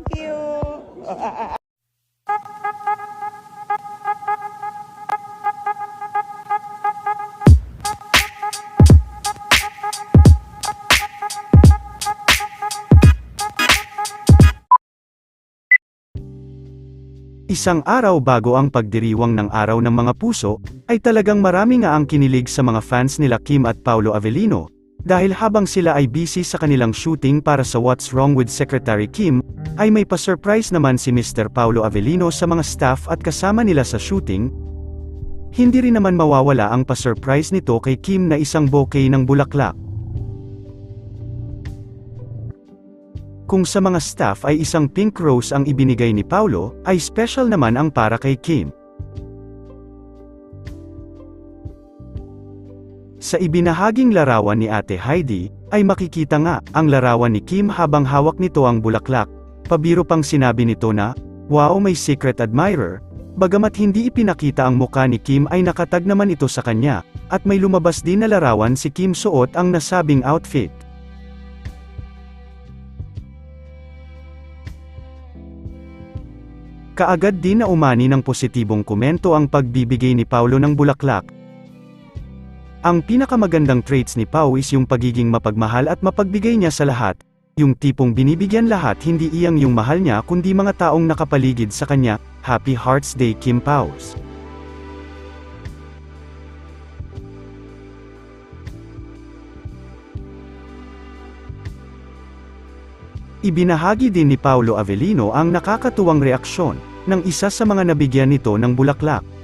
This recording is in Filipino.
Thank you. Isang araw bago ang pagdiriwang ng Araw ng Mga Puso, ay talagang marami nga ang kinilig sa mga fans nila Kim at Paulo Avellino, dahil habang sila ay busy sa kanilang shooting para sa What's Wrong with Secretary Kim, ay may pa-surprise naman si Mr. Paulo Avellino sa mga staff at kasama nila sa shooting. Hindi rin naman mawawala ang pa-surprise nito kay Kim na isang bouquet ng bulaklak. Kung sa mga staff ay isang pink rose ang ibinigay ni Paulo, ay special naman ang para kay Kim. Sa ibinahaging larawan ni Ate Heidi, ay makikita nga, ang larawan ni Kim habang hawak nito ang bulaklak. Pabiro pang sinabi nito na, Wow may secret admirer, bagamat hindi ipinakita ang muka ni Kim ay nakatag naman ito sa kanya, at may lumabas din na larawan si Kim suot ang nasabing outfit. Kaagad din na umani ng positibong komento ang pagbibigay ni Paulo ng bulaklak. Ang pinakamagandang traits ni Pau is yung pagiging mapagmahal at mapagbigay niya sa lahat, yung tipong binibigyan lahat hindi iyang yung mahal niya kundi mga taong nakapaligid sa kanya, Happy Hearts Day Kim Paus. Ibinahagi din ni Paulo Avellino ang nakakatuwang reaksyon ng isa sa mga nabigyan nito ng bulaklak.